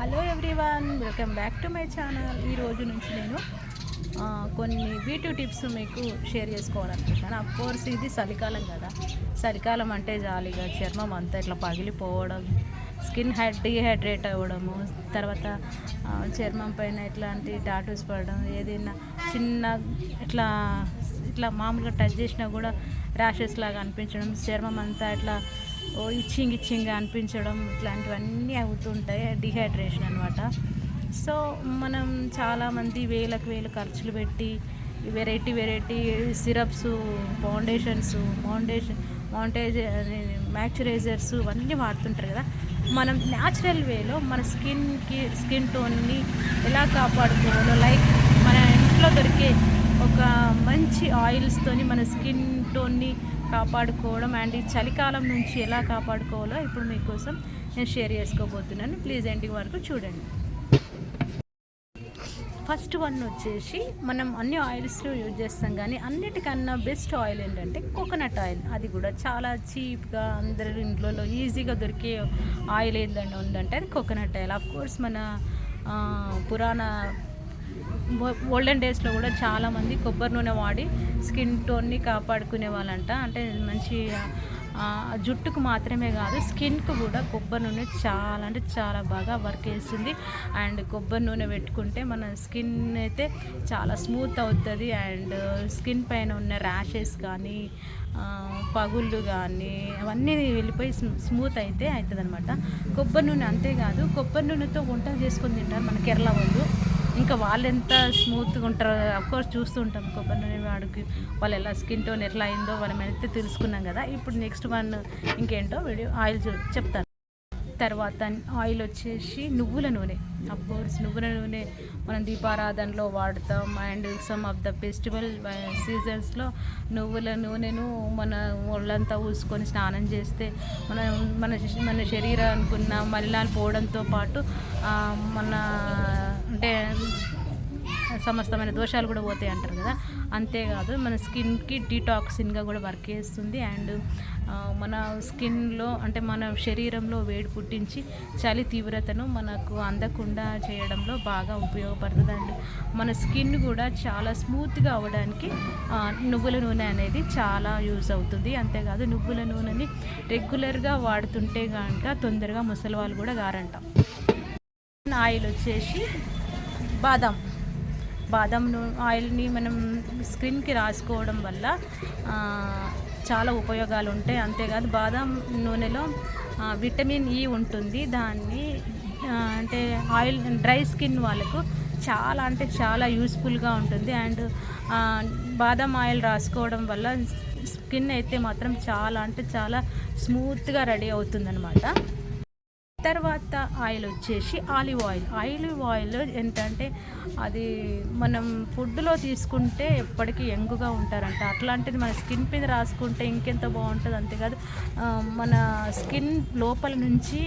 Hello everyone welcome back to my channel. ఈ రోజు నుంచి నేను కొన్ని బ్యూటీ టిప్స్ మీకు షేర్ చేసుకోవాలనుకుంటున్నాను. అఫ్కోర్స్ ఇది చలికాలం కదా. చలికాలం అంటే జాలీగా చర్మం అంతా ఇట్లా పగిలిపోవడం స్కిన్ హైడ్ డీహైడ్రేట్ అవ్వడము తర్వాత చర్మం పైన ఇట్లాంటి టాటూస్ పడడం ఏదైనా చిన్న ఇట్లా ఇట్లా మామూలుగా టచ్ చేసినా కూడా ర్యాషెస్ లాగా అనిపించడం చర్మం అంతా ఇట్లా ఓ ఇచ్చింగ్ ఇచ్చింగ్గా అనిపించడం ఇట్లాంటివన్నీ అవుతుంటాయి డిహైడ్రేషన్ అనమాట సో మనం చాలామంది వేలకు వేలు ఖర్చులు పెట్టి variety variety syrups foundations foundation montage moisturisers ఇవన్నీ వాడుతుంటారు కదా. మనం న్యాచురల్ వేలో మన స్కిన్కి స్కిన్ టోన్ని ఎలా కాపాడుకోవాలో లైక్ మన ఇంట్లో దొరికే ఒక మంచి ఆయిల్స్తోని మన స్కిన్ టోన్ని కాపాడుకోవడం అండ్ ఈ చలికాలం నుంచి ఎలా కాపాడుకోవాలో ఇప్పుడు మీకోసం నేను షేర్ చేసుకోబోతున్నాను. ప్లీజ్ ఎండింగ్ వరకు చూడండి. ఫస్ట్ వన్ వచ్చేసి మనం అన్ని ఆయిల్స్ యూజ్ చేస్తాం కానీ అన్నిటికన్నా బెస్ట్ ఆయిల్ ఏంటంటే కోకోనట్ ఆయిల్ అది కూడా చాలా చీప్గా అందరి ఇంట్లో ఈజీగా దొరికే ఆయిల్ ఏంటంటే ఉందంటే అది కోకోనట్ ఆయిల్ ఆఫ్ కోర్స్ మన పురాణ ఓల్డెన్ డేస్లో కూడా చాలామంది కొబ్బరి నూనె వాడి స్కిన్ టోన్ని కాపాడుకునే వాళ్ళంట. అంటే మంచి జుట్టుకు మాత్రమే కాదు స్కిన్కు కూడా కొబ్బరి నూనె చాలా అంటే చాలా బాగా వర్క్ చేస్తుంది. అండ్ కొబ్బరి నూనె పెట్టుకుంటే మన స్కిన్ అయితే చాలా స్మూత్ అవుతుంది. అండ్ స్కిన్ పైన ఉన్న ర్యాషెస్ కానీ పగుళ్ళు కానీ అవన్నీ వెళ్ళిపోయి స్మూత్ అయితే అవుతుంది అనమాట కొబ్బరి నూనె అంతేకాదు కొబ్బరి నూనెతో వంటలు చేసుకొని తింటారు. మన కేరళ వాళ్ళు. ఇంకా వాళ్ళు ఎంత స్మూత్గా ఉంటారో కోర్స్ చూస్తుంటాం కొబ్బరి నూనె వాడికి వాళ్ళు ఎలా స్కిన్ టోన్ ఎట్లా అయిందో మనం అయితే తెలుసుకున్నాం కదా. ఇప్పుడు నెక్స్ట్ వన్ ఇంకేంటో వీడియో ఆయిల్ చూ చెప్తాను. తర్వాత ఆయిల్ వచ్చేసి నువ్వుల నూనె. అఫ్ కోర్స్ నువ్వుల నూనె మనం దీపారాధనలో వాడతాం. And some of the festival సీజన్స్లో నువ్వుల నూనెను మన ఒళ్ళంతా ఊసుకొని స్నానం చేస్తే మన మన మన శరీరానికి ఉన్న మలినాలు పోవడంతో పాటు మన అంటే సమస్తమైన దోషాలు కూడా పోతాయి అంటారు కదా. అంతేకాదు మన స్కిన్కి డీటాక్సిన్గా కూడా వర్క్ చేస్తుంది. అండ్ మన స్కిన్లో అంటే మన శరీరంలో వేడి పుట్టించి చలి తీవ్రతను మనకు అందకుండా చేయడంలో బాగా ఉపయోగపడుతుంది. అండ్ మన స్కిన్ కూడా చాలా స్మూత్గా అవ్వడానికి నువ్వుల నూనె అనేది చాలా యూజ్ అవుతుంది. అంతేకాదు నువ్వుల నూనెని రెగ్యులర్గా వాడుతుంటే కనుక తొందరగా ముసలి వాళ్ళు కూడా గారంట. ఆయిల్ వచ్చేసి బాదం. బాదం నూనె ఆయిల్ని మనం స్కిన్కి రాసుకోవడం వల్ల చాలా ఉపయోగాలు ఉంటాయి అంతేకాదు బాదం నూనెలో విటమిన్ ఈ ఉంటుంది. దాన్ని అంటే ఆయిల్ డ్రై స్కిన్ వాళ్ళకు చాలా అంటే చాలా యూస్ఫుల్గా ఉంటుంది. అండ్ బాదం ఆయిల్ రాసుకోవడం వల్ల స్కిన్ అయితే మాత్రం చాలా అంటే చాలా స్మూత్గా రెడీ అవుతుందన్నమాట. తర్వాత ఆయిల్ వచ్చేసి ఆలివ్ ఆయిల్. ఆలివ్ ఆయిల్ ఏంటంటే అది మనం ఫుడ్లో తీసుకుంటే ఎప్పటికీ యంగుగా ఉంటారంట. అట్లాంటిది మన స్కిన్ మీద రాసుకుంటే ఇంకెంత బాగుంటుంది అంతేకాదు మన స్కిన్ లోపల నుంచి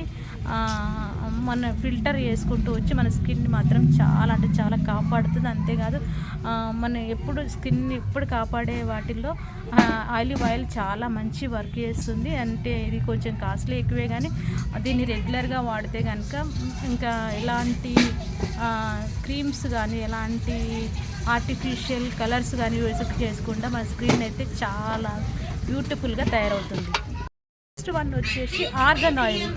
మన ఫిల్టర్ చేసుకుంటూ వచ్చి మన స్కిన్ మాత్రం చాలా అంటే చాలా కాపాడుతుంది అంతేకాదు మన ఎప్పుడు స్కిన్ ఎప్పుడు కాపాడే వాటిల్లో ఆలివ్ ఆయిల్ చాలా మంచి వర్క్ చేస్తుంది. అంటే ఇది కొంచెం కాస్ట్లీ ఎక్కువే కానీ దీన్ని రెగ్యులర్ రెగ్యులర్గా వాడితే కనుక ఇంకా ఎలాంటి క్రీమ్స్ కానీ ఎలాంటి ఆర్టిఫిషియల్ కలర్స్ కానీ యూజ్ చేసుకుండా మన స్క్రీన్ అయితే చాలా బ్యూటిఫుల్గా తయారవుతుంది. నెక్స్ట్ వన్ వచ్చేసి ఆర్గన్ ఆయిల్.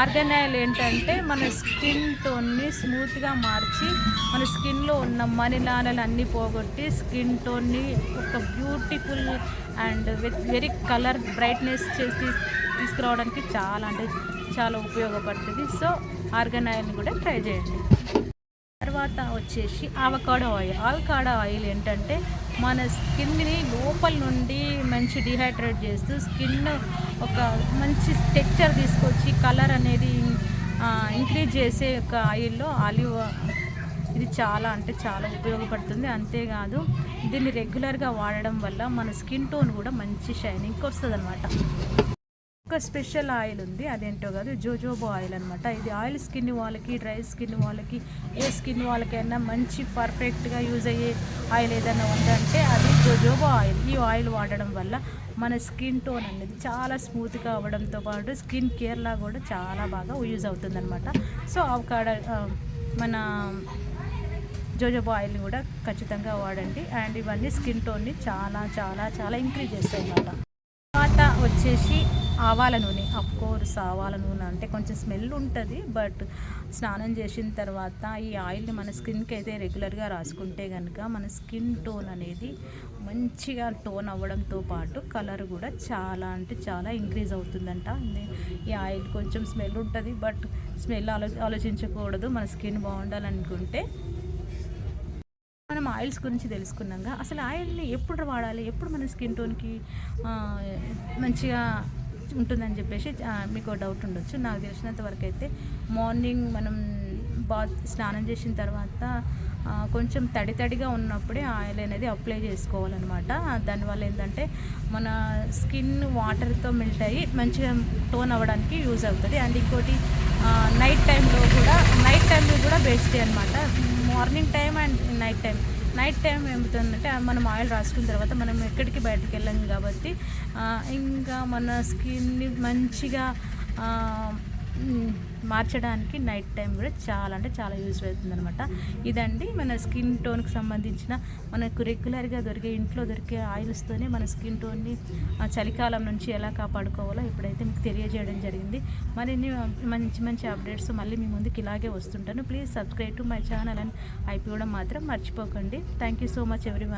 ఆర్గన్ ఆయిల్ ఏంటంటే మన స్కిన్ టోన్ని స్మూత్గా మార్చి మన స్కిన్లో ఉన్న మనిలానలు అన్నీ పోగొట్టి స్కిన్ టోన్ని ఒక beautiful and very colour brightness చేసి తీసుకురావడానికి చాలా అంటే చాలా ఉపయోగపడుతుంది. సో ఆర్గన్ ఆయిల్ని కూడా ట్రై చేయండి. తర్వాత వచ్చేసి ఆవకాడో ఆయిల్. ఆవకాడో ఆయిల్ ఏంటంటే మన స్కిన్ని లోపల నుండి మంచి డిహైడ్రేట్ చేస్తూ స్కిన్ ఒక మంచి టెక్చర్ తీసుకొచ్చి కలర్ అనేది ఇంక్రీజ్ చేసే ఒక ఆయిల్లో ఆలివ్ ఇది చాలా అంటే చాలా ఉపయోగపడుతుంది. అంతేకాదు దీన్ని రెగ్యులర్గా వాడడం వల్ల మన స్కిన్ టోన్ కూడా మంచి షైనింగ్కి వస్తుంది ఒక స్పెషల్ ఆయిల్ ఉంది అదేంటో కాదు జోజోబో ఆయిల్ అనమాట ఇది ఆయిల్ స్కిన్ వాళ్ళకి డ్రై స్కిన్ వాళ్ళకి ఏ స్కిన్ వాళ్ళకైనా మంచి పర్ఫెక్ట్గా యూజ్ అయ్యే ఆయిల్ ఏదైనా ఉందంటే అది జోజోబో ఆయిల్. ఈ ఆయిల్ వాడడం వల్ల మన స్కిన్ టోన్ అనేది చాలా స్మూత్గా అవ్వడంతో పాటు స్కిన్ కేర్లా కూడా చాలా బాగా యూజ్ అవుతుందన్నమాట. సో అవకాడ మన జోజోబా ఆయిల్ని కూడా ఖచ్చితంగా వాడండి. అండ్ ఇవన్నీ స్కిన్ టోన్ని చాలా చాలా చాలా ఇంక్రీజ్ చేస్తాయి అన్నమాట తర్వాత వచ్చేసి ఆవాల నూనె అఫ్ కోర్స్ ఆవాల నూనె అంటే కొంచెం స్మెల్ ఉంటుంది బట్ స్నానం చేసిన తర్వాత ఈ ఆయిల్ని మన స్కిన్కి అయితే రెగ్యులర్గా రాసుకుంటే కనుక మన స్కిన్ టోన్ అనేది మంచిగా టోన్ అవ్వడంతో పాటు కలర్ కూడా చాలా అంటే చాలా ఇంక్రీజ్ అవుతుందంట. ఈ ఆయిల్ కొంచెం స్మెల్ ఉంటుంది బట్ స్మెల్ ఆలో ఆలోచించకూడదు. మన స్కిన్ బాగుండాలనుకుంటే మనం ఆయిల్స్ గురించి తెలుసుకున్నాక అసలు ఆయిల్ని ఎప్పుడు వాడాలి? ఎప్పుడు మన స్కిన్ టోన్కి మంచిగా ఉంటుందని చెప్పేసి మీకు డౌట్ ఉండొచ్చు. నాకు తెలిసినంత వరకు అయితే మార్నింగ్ మనం బాత్ స్నానం చేసిన తర్వాత కొంచెం తడి తడిగా ఉన్నప్పుడే ఆయిల్ అనేది అప్లై చేసుకోవాలన్నమాట. దానివల్ల ఏంటంటే మన స్కిన్ వాటర్తో మెల్ట్ అయ్యి మంచిగా టోన్ అవ్వడానికి యూజ్ అవుతుంది. అండ్ ఇంకోటి నైట్ టైంలో కూడా నైట్ టైంలో కూడా బెస్ట్ అనమాట morning time and night time night time ఏమవుతుందంటే మనం ఆయిల్ రాసుకున్న తర్వాత మనం ఎక్కడికి బయటకు వెళ్ళాం కాబట్టి ఇంకా మన స్కిన్ని మంచిగా మార్చడానికి నైట్ టైం కూడా చాలా అంటే చాలా యూజ్ అవుతుంది అనమాట ఇదండి మన స్కిన్ టోన్కి సంబంధించిన మనకు రెగ్యులర్గా దొరికే ఇంట్లో దొరికే ఆయిల్స్తోనే మన స్కిన్ టోన్ని చలికాలం నుంచి ఎలా కాపాడుకోవాలో ఇప్పుడైతే మీకు తెలియజేయడం జరిగింది. మరిన్ని మంచి మంచి అప్డేట్స్ మళ్ళీ మీ ముందుకు ఇలాగే వస్తుంటాను. Please subscribe to my channel అని అయిపోవడం మాత్రం మర్చిపోకండి. Thank you so much every